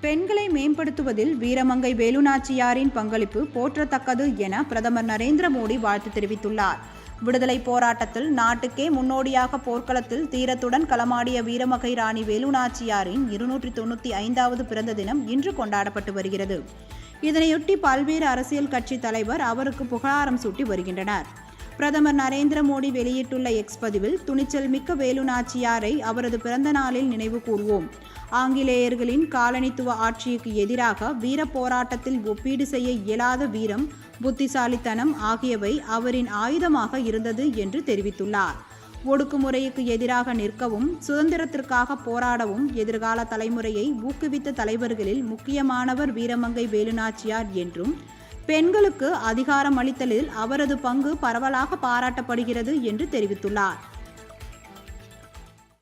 பெண்களை மேம்படுத்துவதில் வீரமங்கை வேலுநாச்சியாரின் பங்களிப்பு போற்றத்தக்கது என பிரதமர் நரேந்திர மோடி வாழ்த்து தெரிவித்துள்ளார். விடுதலை போராட்டத்தில் நாட்டுக்கே முன்னோடியாக போர்க்களத்தில் தீரத்துடன் களமாடிய வீரமகை ராணி வேலுநாச்சியாரின் இருநூற்றி தொண்ணூற்றி ஐந்தாவது பிறந்த தினம் இன்று கொண்டாடப்பட்டு வருகிறது. இதனையொட்டி பல்வேறு அரசியல் கட்சி தலைவர் அவருக்கு புகழாரம் சூட்டி வருகின்றனர். பிரதமர் நரேந்திர மோடி வெளியிட்டுள்ள எக்ஸ் பதிவில் துணிச்சல் மிக்க வேலு நாச்சியாரை அவரது பிறந்த நாளில் நினைவு கூர்வோம். ஆங்கிலேயர்களின் காலனித்துவ ஆட்சிக்கு எதிராக வீர போராட்டத்தில் ஒப்பீடு செய்ய இயலாத வீரம் புத்திசாலித்தனம் ஆகியவை அவரின் ஆயுதமாக இருந்தது என்று தெரிவித்துள்ளார். ஒடுக்குமுறைக்கு எதிராக நிற்கவும் சுதந்திரத்திற்காக போராடவும் எதிர்கால தலைமுறையை ஊக்குவித்த தலைவர்களில் முக்கியமானவர் வீரமங்கை வேலுநாச்சியார் என்றும் பெண்களுக்கு அதிகாரம் அளித்தலில் அவரது பங்கு பரவலாக பாராட்டப்படுகிறது என்று தெரிவித்துள்ளார்.